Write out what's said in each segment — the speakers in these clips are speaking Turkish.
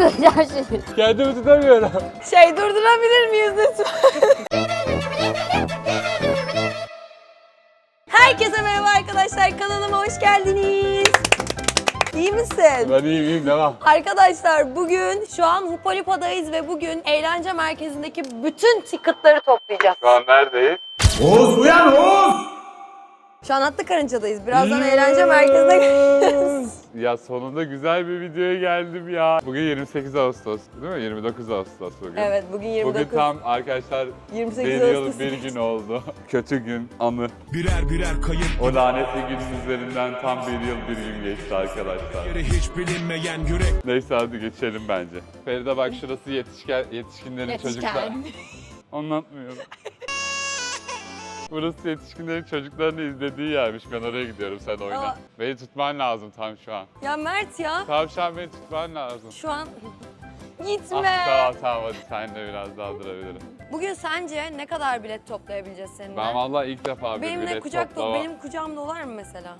koyacağım şimdi. Kendimi tutamıyorum. Şey durdurabilir miyiz lütfen? Herkese merhaba arkadaşlar. Kanalıma hoş geldiniz. İyi misin? Ben iyiyim iyiyim devam. Arkadaşlar bugün şu an Hupolipa'dayız ve bugün eğlence merkezindeki bütün ticketları toplayacağız. Şu an neredeyiz? Oğuz uyan Oğuz! Şu an Atlı Karınca'dayız. Birazdan eğlence merkezine gideceğiz. Ya sonunda güzel bir videoya geldim ya. Bugün 28 Ağustos değil mi? 29 Ağustos bugün. Evet bugün 29. Bugün tam arkadaşlar 28 bir yıl Ağustos. bir gün oldu. Kötü gün, anı. Birer birer kayıp O lanetli günün üzerinden tam bir yıl bir gün geçti arkadaşlar. yeri hiç bilinmeyen yürek Neyse hadi geçelim bence. Feride bak şurası yetişken, yetişkinlerin çocuklar. Anlatmıyorum. Burası yetişkinlerin çocuklarını izlediği yermiş. Ben oraya gidiyorum sen oyna. Aa. Beni tutman lazım tam şu an. Ya Mert ya Tam şu an beni tutman lazım. şu an Ah, gitme. tamam tamam hadi seninle biraz daha durabilirim. Bugün sence ne kadar bilet toplayabileceğiz seninle? Ben vallahi ilk defa bir Benimle bilet kucak toplama. benim kucağım dolar mı mesela?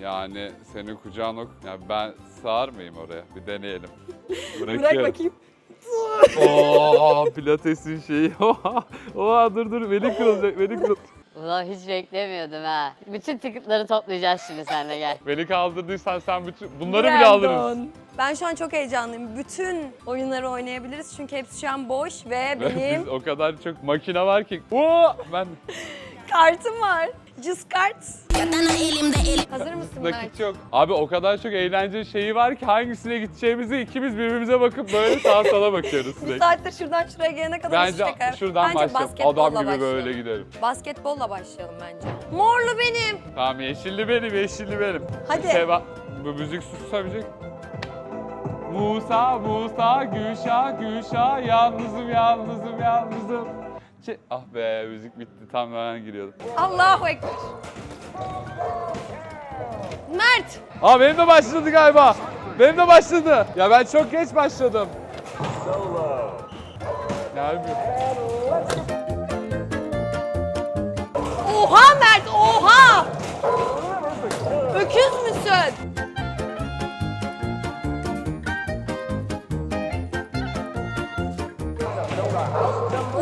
Yani senin kucağın ok... Yani ben sığar mıyım oraya? Bir deneyelim. Bırak bakayım. Oo, pilatesin şeyi. Oha dur dur beni kırılacak beni kırıl. Ulan hiç beklemiyordum ha. Bütün ticketları toplayacağız şimdi seninle gel. Beni kaldırdıysan sen bütün bunları bile Brandon. alırız. Ben şu an çok heyecanlıyım. Bütün oyunları oynayabiliriz çünkü hepsi şu an boş ve Biz benim o kadar çok makine var ki. Oo, ben kartım var. Just cards. Hazır mısın Mert? nakit yok. Abi o kadar çok eğlence şeyi var ki hangisine gideceğimizi ikimiz birbirimize bakıp böyle sağa sola bakıyoruz Bu sürekli. saattir şuradan şuraya gelene kadar Bence hiç şaka- şuradan Bence başlayalım. basketbolla Adam gibi başlayalım. böyle gidelim. Basketbolla başlayalım bence. Morlu benim. Tamam yeşilli benim, yeşilli benim. Hadi. Seva bu müzik susabilecek. Musa, Musa, Gülşah, Gülşah, yalnızım, yalnızım, yalnızım. Çe- ah be müzik bitti tam ben giriyordum. Allahu Ekber. Mert. Aa benim de başladı galiba. Benim de başladı. Ya ben çok geç başladım. Gelmiyor. Oha Mert oha. Öküz müsün?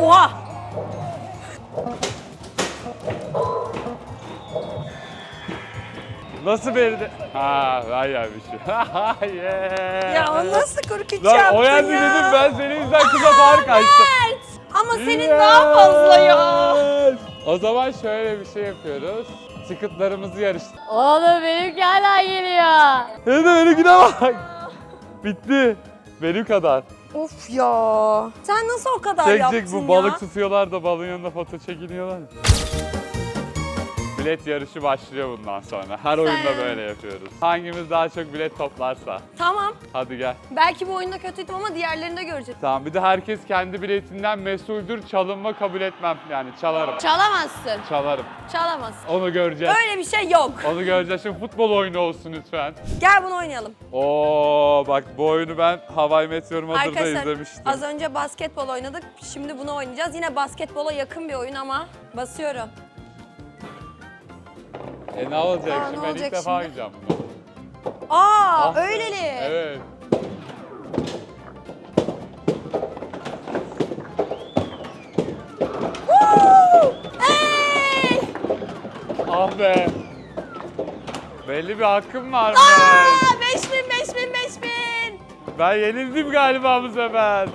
Oha. Nasıl verdi? Ha ben gelmişim. yeah. Ya o nasıl korkunç Lan yaptın o yendi ya? dedim ben senin yüzünden kıza fark açtım. Mert. Ama senin daha fazla ya. Yes. O zaman şöyle bir şey yapıyoruz. Ticketlarımızı yarıştır. Oğlum benimki hala geliyor. Hem de benimkine bak. Bitti. Benim kadar. Of ya. Sen nasıl o kadar Çek yaptın çek bu ya? balık tutuyorlar da balığın yanında foto çekiniyorlar. Bilet yarışı başlıyor bundan sonra. Her oyunda böyle yapıyoruz. Hangimiz daha çok bilet toplarsa. Tamam. Hadi gel. Belki bu oyunda kötüydüm ama diğerlerinde göreceğiz. Tamam bir de herkes kendi biletinden mesuldür. Çalınma kabul etmem. Yani çalarım. Çalamazsın. Çalarım. Çalamazsın. Onu göreceğiz. Öyle bir şey yok. Onu göreceğiz. Şimdi futbol oyunu olsun lütfen. Gel bunu oynayalım. Oo bak bu oyunu ben Hawaii Meteor Mother'da Arkadaşlar izlemiştim. az önce basketbol oynadık. Şimdi bunu oynayacağız. Yine basketbola yakın bir oyun ama basıyorum. E ne olacak Aa, şimdi? ne Ben olacak ilk defa şimdi? oynayacağım bunu. Aa Ah be. öyleli. Evet. Hey! Ah be. Belli bir hakkım var Aa 5000 5000 5000. Ben yenildim galiba bu sefer.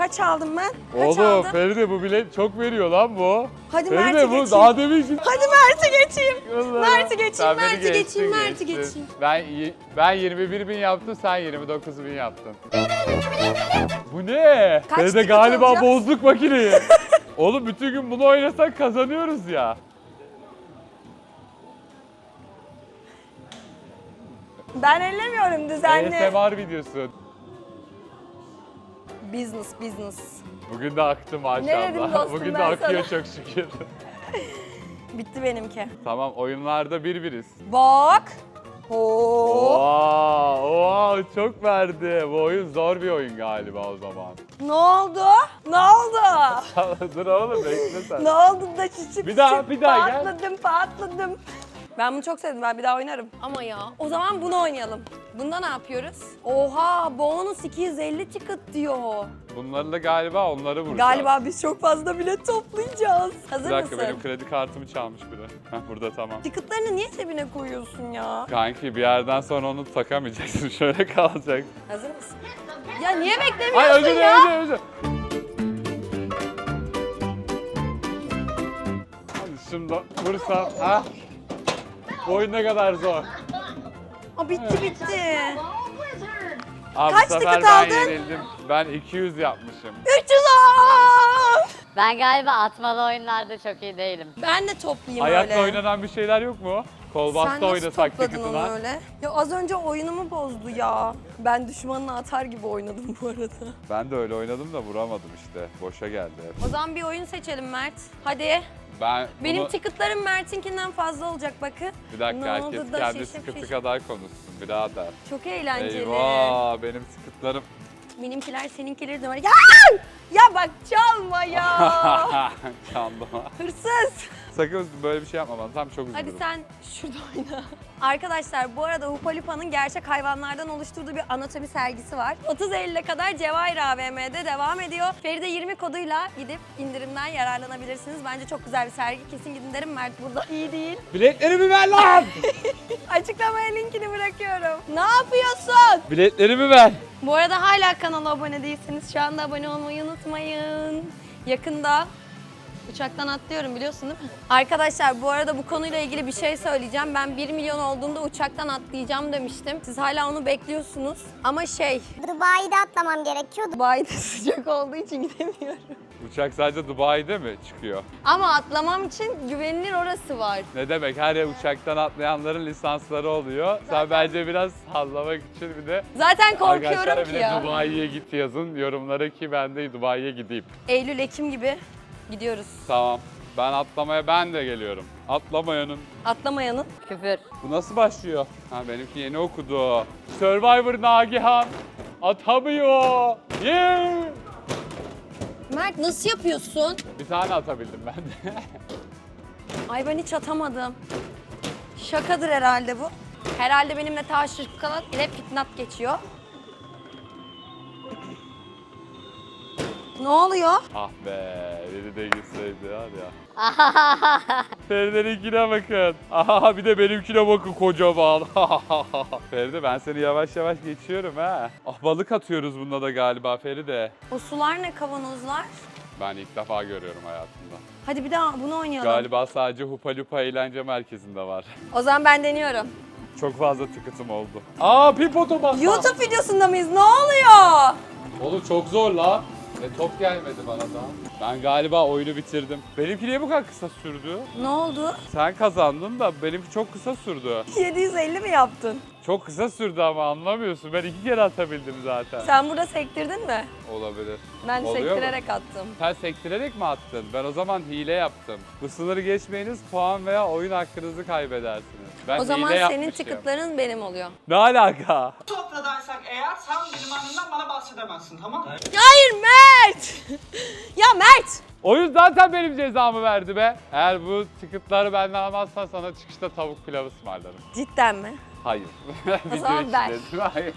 Kaç aldım ben? Kaç Oğlum aldım? Feride bu bilet çok veriyor lan bu. Hadi Feride Mert'i bu geçeyim. daha demin şimdi. Hadi Mert'i geçeyim. Mert'i geçeyim, Sen beni Mert'i geçtin, geçeyim, Mert'i geçtin. geçeyim. Ben, y- ben 21 bin yaptım, sen 29 bin yaptın. Bu ne? Kaç Feride ticket galiba alacağız? bozduk makineyi. Oğlum bütün gün bunu oynasak kazanıyoruz ya. Ben ellemiyorum düzenli. ASMR videosu. Business, business. Bugün de aktı dedim maşallah. dostum Bugün de ben akıyor çok şükür. Bitti benimki. tamam oyunlarda bir biriz. Bak. Oo. Oha, oha çok verdi. Bu oyun zor bir oyun galiba o zaman. Ne oldu? Ne oldu? Dur oğlum bekle sen. ne oldu da çiçek Bir daha, bir daha gel. patladım patladım. Ben bunu çok sevdim. Ben bir daha oynarım. Ama ya o zaman bunu oynayalım. Bunda ne yapıyoruz? Oha bonus 250 ticket diyor. Bunlarla galiba onları vuracağız. Galiba biz çok fazla bilet toplayacağız. Hazır Bir dakika mısın? benim kredi kartımı çalmış biri. Heh, burada tamam. Ticketlarını niye cebine koyuyorsun ya? Kanki bir yerden sonra onu takamayacaksın. Şöyle kalacak. Hazır mısın? Ya niye Ay beklemiyorsun özür dilerim ya? özür dilerim. Hadi Şimdi vursam. Ha? Oyun ne kadar zor. Aa, bitti bitti. Abi Kaç bu sefer ticket ben aldın? yenildim. Ben 200 yapmışım. 310! Ben galiba atmalı oyunlarda çok iyi değilim. Ben de toplayayım Ayakta öyle. oynanan bir şeyler yok mu? Kol Sen bastı nasıl oynasak topladın onu ticket'ına. öyle? Ya az önce oyunumu bozdu ya. Ben düşmanına atar gibi oynadım bu arada. Ben de öyle oynadım da vuramadım işte. Boşa geldi. hep. O zaman bir oyun seçelim Mert. Hadi. Ben Benim bunu... ticketlarım Mert'inkinden fazla olacak bakın. Bir dakika Ne herkes kendi şaşıp sıkıntı şaşıp- kadar konuşsun birader. Çok eğlenceli. Eyvah benim sıkıntlarım. Benimkiler seninkileri de var. Ya! Ya bak çalma ya. Çaldım. Hırsız. Sakın böyle bir şey yapma bana. Tam çok üzülürüm. Hadi sen şurada oyna. Arkadaşlar bu arada Hupa Lupa'nın gerçek hayvanlardan oluşturduğu bir anatomi sergisi var. 30 Eylül'e kadar Cevahir AVM'de devam ediyor. Feride 20 koduyla gidip indirimden yararlanabilirsiniz. Bence çok güzel bir sergi. Kesin gidin derim Mert burada iyi değil. Biletlerimi ver lan! Açıklamaya linkini bırakıyorum. Ne yapıyorsun? Biletlerimi ver. Bu arada hala kanala abone değilseniz şu anda abone olmayı unutmayın. Yakında uçaktan atlıyorum biliyorsun değil mi? Arkadaşlar bu arada bu konuyla ilgili bir şey söyleyeceğim. Ben 1 milyon olduğunda uçaktan atlayacağım demiştim. Siz hala onu bekliyorsunuz. Ama şey, Dubai'de atlamam gerekiyordu. Dubai'de sıcak olduğu için gidemiyorum. Uçak sadece Dubai'de mi çıkıyor? Ama atlamam için güvenilir orası var. Ne demek? Her yer uçaktan atlayanların lisansları oluyor. Sen bence biraz sallamak için bir de Zaten korkuyorum bir ki de ya. Dubai'ye git yazın yorumlara ki ben de Dubai'ye gideyim. Eylül, Ekim gibi gidiyoruz. Tamam. Ben atlamaya ben de geliyorum. Atlamayanın. Atlamayanın. Küfür. Bu nasıl başlıyor? Ha benimki yeni okudu. Survivor Nagihan atamıyor. Yeah! Mert nasıl yapıyorsun? Bir tane atabildim ben de. Ay ben hiç atamadım. Şakadır herhalde bu. Herhalde benimle taş şırkalat ile fitnat geçiyor. Ne oluyor? ah be, biri de gitseydi var ya. Feride'ninkine bakın. Aha bir de benimkine bakın kocaman. Feride ben seni yavaş yavaş geçiyorum ha. Ah balık atıyoruz bunda da galiba Feride. O sular ne kavanozlar? Ben ilk defa görüyorum hayatımda. Hadi bir daha bunu oynayalım. Galiba sadece Hupa Lupa eğlence merkezinde var. O zaman ben deniyorum. Çok fazla tıkıtım oldu. Aa pip otomat. YouTube videosunda mıyız? Ne oluyor? Oğlum çok zor lan. E top gelmedi bana da. Ben galiba oyunu bitirdim. Benimki niye bu kadar kısa sürdü? Ne oldu? Sen kazandın da benimki çok kısa sürdü. 750 mi yaptın? Çok kısa sürdü ama anlamıyorsun. Ben iki kere atabildim zaten. Sen burada sektirdin mi? Olabilir. Ben Oluyor mu? sektirerek attım. Sen sektirerek mi attın? Ben o zaman hile yaptım. Bu sınırı geçmeyiniz puan veya oyun hakkınızı kaybedersiniz. Ben o zaman hile senin yapmışım. ticketların benim oluyor. Ne alaka? Topladaysak eğer sen benim annemden bana bahsedemezsin tamam mı? Hayır Mert! ya Mert! Oyun zaten benim cezamı verdi be. Eğer bu ticketları benden almazsan sana çıkışta tavuk pilavı ısmarlarım. Cidden mi? Hayır. Video zaman için ver. dedim, Hayır.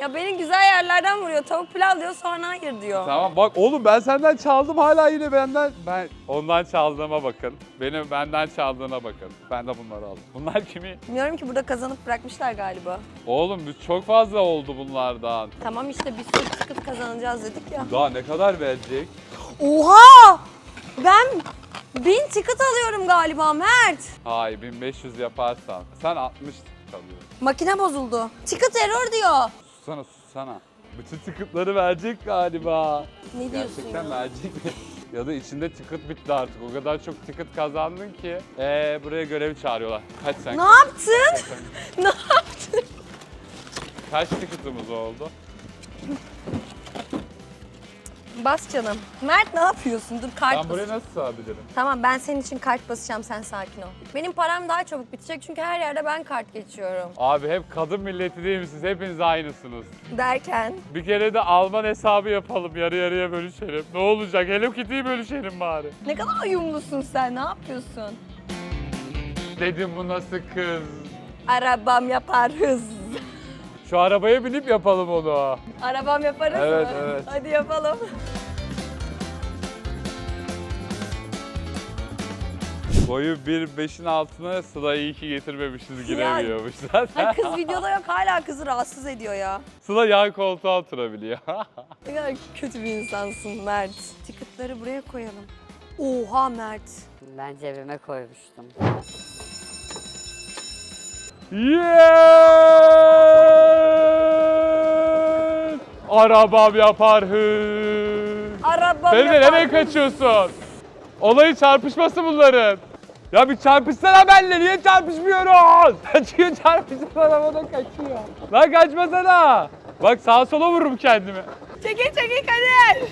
Ya beni güzel yerlerden vuruyor. Tavuk pilav diyor sonra hayır diyor. Tamam bak oğlum ben senden çaldım hala yine benden. Ben ondan çaldığıma bakın. Benim benden çaldığına bakın. Ben de bunları aldım. Bunlar kimi? Bilmiyorum ki burada kazanıp bırakmışlar galiba. Oğlum biz çok fazla oldu bunlardan. Tamam işte bir sürü ticket kazanacağız dedik ya. Daha ne kadar verecek? Oha! Ben bin ticket alıyorum galiba Mert. Hayır 1500 yaparsan. Sen 60 ticket alıyorsun. Makine bozuldu. Ticket error diyor. Sussana sussana. Bütün ticketları verecek galiba. Ne diyorsun Gerçekten ya? verecek mi? ya da içinde ticket bitti artık. O kadar çok ticket kazandın ki. Ee, buraya görev çağırıyorlar. Kaç sen? Ne yaptın? ne yaptın? Kaç ticket'ımız oldu? Bas canım. Mert ne yapıyorsun? Dur kart Ben buraya nasıl sığabilirim? Tamam ben senin için kart basacağım sen sakin ol. Benim param daha çabuk bitecek çünkü her yerde ben kart geçiyorum. Abi hep kadın milleti değil misiniz? Hepiniz aynısınız. Derken Bir kere de Alman hesabı yapalım. Yarı yarıya bölüşelim. Ne olacak? Hello Kitty'yi bölüşelim bari. ne kadar uyumlusun sen ne yapıyorsun? dedim bu nasıl kız. Arabam yapar hız. Şu arabaya binip yapalım onu. Arabam yaparız Evet, mı? evet. Hadi yapalım. Boyu 1.5'in altına Sıla iyi ki getirmemişiz giremiyormuş zaten. kız videoda yok hala kızı rahatsız ediyor ya. Sıla yan koltuğa oturabiliyor. Ne kadar kötü bir insansın Mert. Ticketları buraya koyalım. Oha Mert. Ben cebime koymuştum. Yes! Arabam yapar hız. Arabam Feride yapar nereye kaçıyorsun? Olayı çarpışması bunların. Ya bir çarpışsana benimle niye çarpışmıyoruz? Kaçıyor çarpışsana arabada kaçıyor. Lan kaçmasana. Bak sağa sola vururum kendimi. Çekil çekil Kadir.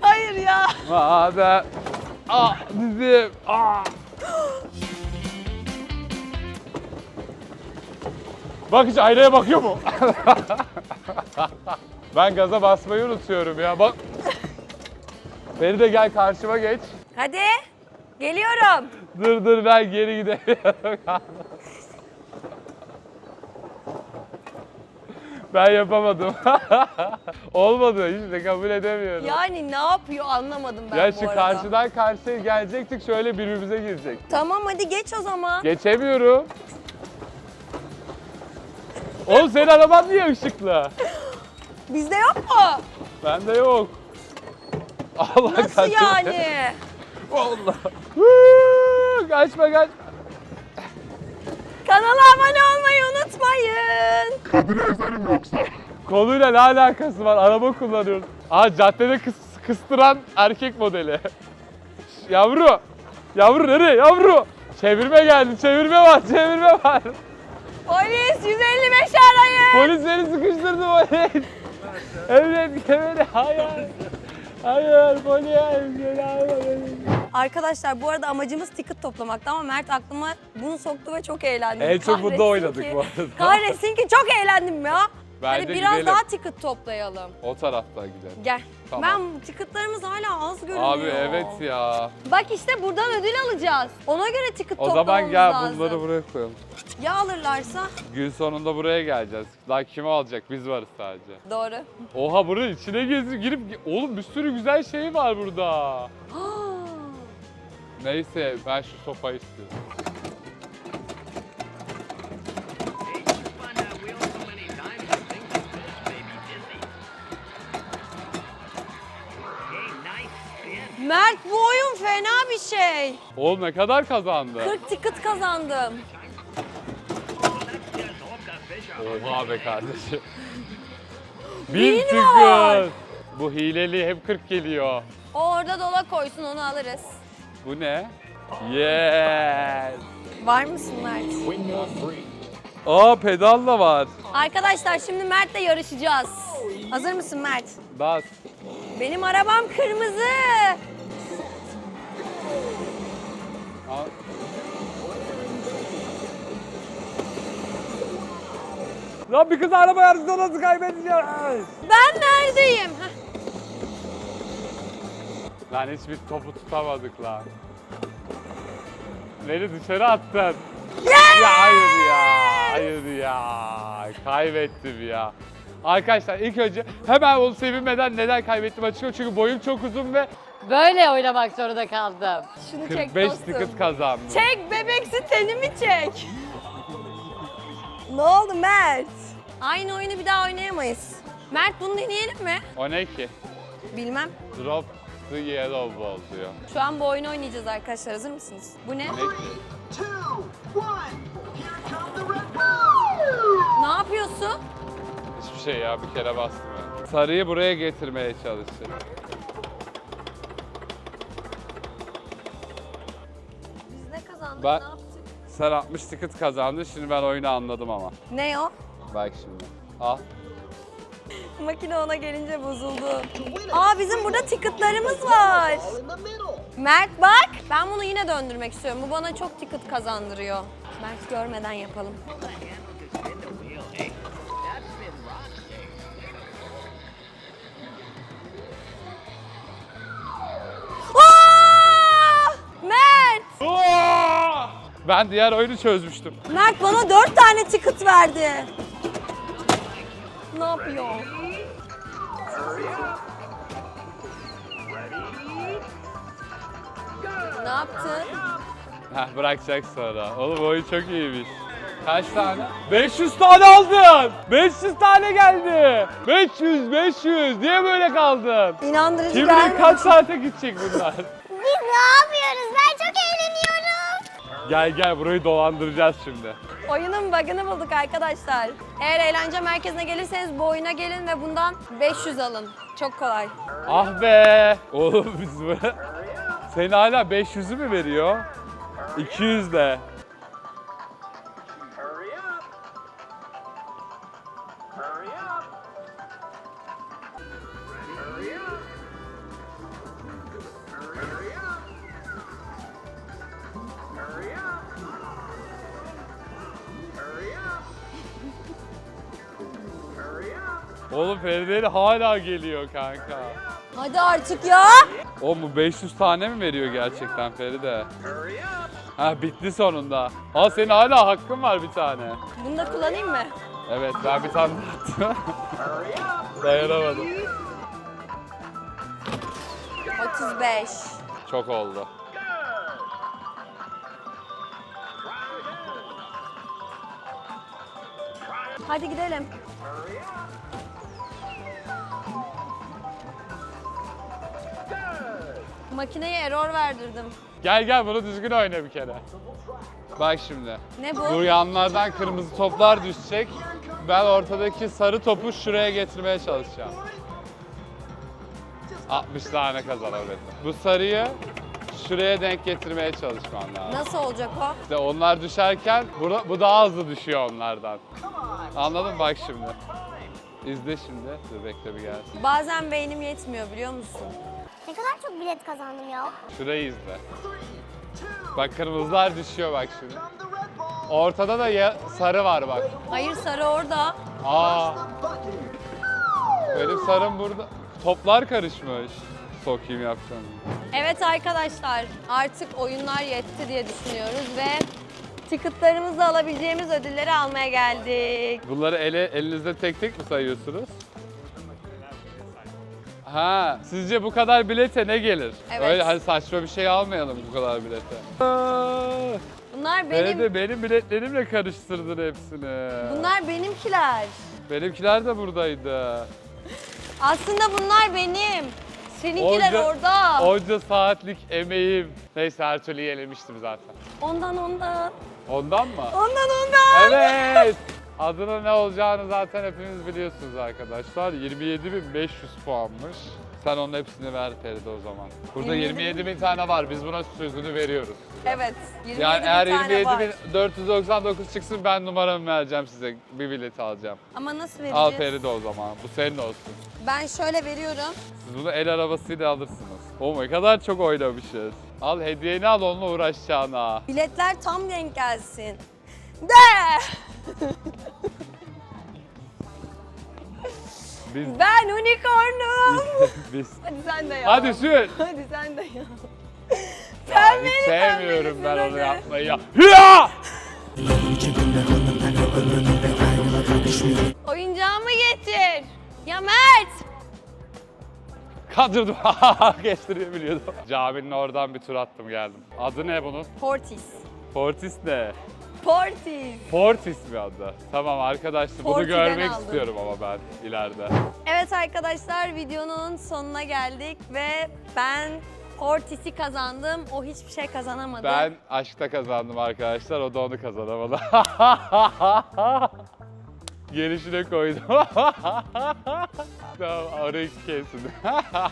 Hayır ya. Hadi. Ah dizim. Ah. Bak hiç aynaya bakıyor mu? ben gaza basmayı unutuyorum ya. Bak. Feride gel karşıma geç. Hadi. Geliyorum. Dur dur ben geri gidemiyorum. ben yapamadım. Olmadı hiç de kabul edemiyorum. Ya, Yani ne yapıyor anlamadım ben bu şu arada. karşıdan karşıya gelecektik şöyle birbirimize girecek. Tamam hadi geç o zaman. Geçemiyorum. Oğlum senin araban niye ışıklı? Bizde yok mu? Bende yok. Allah Nasıl kaçırdı. yani? Allah. Huu, kaçma kaç. Kanala abone olmayı unutmayın. Konuyla ne alakası var? Araba kullanıyoruz. Aa caddede kıs, kıstıran erkek modeli. Yavru. Yavru nereye yavru? Çevirme geldi. Çevirme var. Çevirme var. Polis 155 arayın. Polis beni sıkıştırdı polis. Emret kemeri. Hayır. Hayır polis. Arkadaşlar bu arada amacımız ticket toplamaktı ama Mert aklıma bunu soktu ve çok eğlendim. En çok bunda Kahretsin oynadık ki- bu arada. Kahretsin ki çok eğlendim ya. Bence Hadi biraz gidelim. daha ticket toplayalım. O taraftan gidelim. Gel. Tamam. Ben ticketlarımız hala az görünüyor. Abi evet ya. Bak işte buradan ödül alacağız. Ona göre ticket O toplamamız zaman gel lazım. bunları buraya koyalım. Ya alırlarsa? Gün sonunda buraya geleceğiz. Daha kim alacak? Biz varız sadece. Doğru. Oha buranın içine gezip girip oğlum bir sürü güzel şey var burada. Neyse ben şu sopayı istiyorum. Mert bu oyun fena bir şey. Oğlum ne kadar kazandı? 40 ticket kazandım. Oha be kardeşim. Bin Bin var. tıkır. Bu hileli hep 40 geliyor. O orada dola koysun onu alırız. Bu ne? Yes. Var mısın Mert? Aa pedal da var. Arkadaşlar şimdi Mert'le yarışacağız. Hazır mısın Mert? Bas. Benim arabam kırmızı. Al. Lan bir kız araba yarışında nasıl kaybedeceğiz? Ben neredeyim? Heh. Lan hiçbir topu tutamadık lan. Beni dışarı attın. Ya hayır ya. Hayır ya. Kaybettim ya. Arkadaşlar ilk önce hemen onu sevinmeden neden kaybettim açıklıyorum. Çünkü boyum çok uzun ve Böyle oynamak zorunda kaldım. Şunu çek 45 dostum. ticket kazandım. Çek bebeksi tenimi çek. ne oldu Mert? Aynı oyunu bir daha oynayamayız. Mert bunu deneyelim mi? O ne ki? Bilmem. Drop the yellow ball diyor. Şu an bu oyunu oynayacağız arkadaşlar. Hazır mısınız? Bu ne? Ne ki? Ne yapıyorsun? Hiçbir şey ya bir kere bastım ya. Sarıyı buraya getirmeye çalışacağım. Ben-? Sen 60 ticket kazandın şimdi ben oyunu anladım ama. Ne o? Bak şimdi. Al. Makine ona gelince bozuldu. Aa bizim burada ticketlarımız var. Mert bak. Ben bunu yine döndürmek istiyorum. Bu bana çok ticket kazandırıyor. Mert görmeden yapalım. Ben diğer oyunu çözmüştüm. Mert bana dört tane ticket verdi. Ne yapıyor? Ne yaptın? Heh, bırakacak sonra. Oğlum oyun çok iyiymiş. Kaç tane? 500 tane aldın. 500 tane geldi. 500, 500. Niye böyle kaldın? İnandırıcı Kim bilir gelmedi. kaç saate gidecek bunlar? Biz ne yapıyoruz? Ben çok eğleniyorum. Gel gel burayı dolandıracağız şimdi. Oyunun bug'ını bulduk arkadaşlar. Eğer eğlence merkezine gelirseniz bu oyuna gelin ve bundan 500 alın. Çok kolay. Ah be. Oğlum biz bu. Senin hala 500'ü mü veriyor? 200 de. Feride hala geliyor kanka. Hadi artık ya. O bu 500 tane mi veriyor gerçekten Feride? Ha bitti sonunda. Aa senin hala hakkın var bir tane. Bunu da kullanayım mı? Evet ben bir tane attım. Dayanamadım. 35. Çok oldu. Hadi gidelim. Makineye error verdirdim. Gel gel bunu düzgün oyna bir kere. Bak şimdi. Ne bu? Bu yanlardan kırmızı toplar düşecek. Ben ortadaki sarı topu şuraya getirmeye çalışacağım. 60 tane kazanabildim. Bu sarıyı şuraya denk getirmeye çalışman lazım. Nasıl olacak o? İşte onlar düşerken bu, bu daha hızlı düşüyor onlardan. Anladın mı? Bak şimdi. İzle şimdi. Dur bekle bir gelsin. Bazen beynim yetmiyor biliyor musun? Ne kadar çok bilet kazandım ya. Şurayı izle. Bak kırmızılar düşüyor bak şimdi. Ortada da ya- sarı var bak. Hayır sarı orada. Aa. Benim sarım burada. Toplar karışmış. Sokayım yapacağım. Evet arkadaşlar artık oyunlar yetti diye düşünüyoruz ve ticketlarımızla alabileceğimiz ödülleri almaya geldik. Bunları ele, elinizde tek tek mi sayıyorsunuz? Ha, sizce bu kadar bilete ne gelir? Evet. Öyle hani saçma bir şey almayalım bu kadar bilete. Aa, Bunlar benim... benim de benim biletlerimle karıştırdın hepsini. bunlar benimkiler. Benimkiler de buradaydı. Aslında bunlar benim. Seninkiler Onca- orada. Onca saatlik emeğim. Neyse her türlü yenilmiştim zaten. Ondan ondan. Ondan mı? Ondan ondan. Evet. Adının ne olacağını zaten hepiniz biliyorsunuz arkadaşlar. 27.500 puanmış. Sen onun hepsini ver Feride o zaman. Burada 27.000 27.000 tane var. Biz buna sözünü veriyoruz. Evet. 27 Yani eğer tane var. 27.499 çıksın ben numaramı vereceğim size. Bir bilet alacağım. Ama nasıl Al vereceğiz? Feride o zaman. Bu senin olsun. Ben şöyle veriyorum. Siz bunu el arabasıyla alırsınız. O ne kadar çok oynamışız. Al hediyeni al onunla uğraşacağına. Biletler tam denk gelsin. De! Biz Ben unicornum. biz. Hadi sen de yap. Hadi sür. Hadi sen de. Ya, Sen hiç beni sevmiyorum ben onu yapmayı ya. Hıya! Oyuncağımı getir. Ya Mert. Kandırdım. Geçtirebiliyordum. Caminin oradan bir tur attım geldim. Adı ne bunun? Portis. Fortis ne? Portis. Fortis mi adı? Tamam arkadaşlar bunu görmek aldım. istiyorum ama ben ileride. Evet arkadaşlar videonun sonuna geldik ve ben Portis'i kazandım. O hiçbir şey kazanamadı. Ben aşkta kazandım arkadaşlar. O da onu kazanamadı. Gelişine koydum. tamam orayı kesin.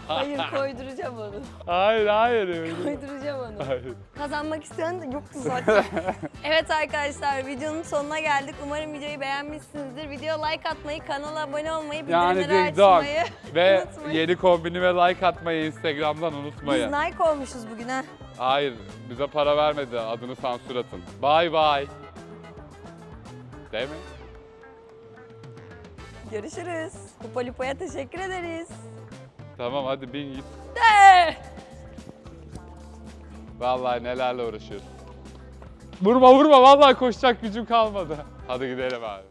Hayır koyduracağım onu. hayır hayır. öyle. Koyduracağım onu. Hayır. Kazanmak isteyen de yoktu zaten. evet arkadaşlar videonun sonuna geldik. Umarım videoyu beğenmişsinizdir. Video like atmayı, kanala abone olmayı, Yani bildirimleri dong. açmayı Ve unutmayın. yeni kombinime like atmayı Instagram'dan Biz unutmayın. Nike olmuşuz bugün ha. Hayır, bize para vermedi. Adını sansür atın. Bye bye. Değil mi? Görüşürüz. Kupa Lupo'ya teşekkür ederiz. Tamam hadi bin git. De! Vallahi nelerle uğraşıyoruz. Vurma vurma vallahi koşacak gücüm kalmadı. Hadi gidelim abi.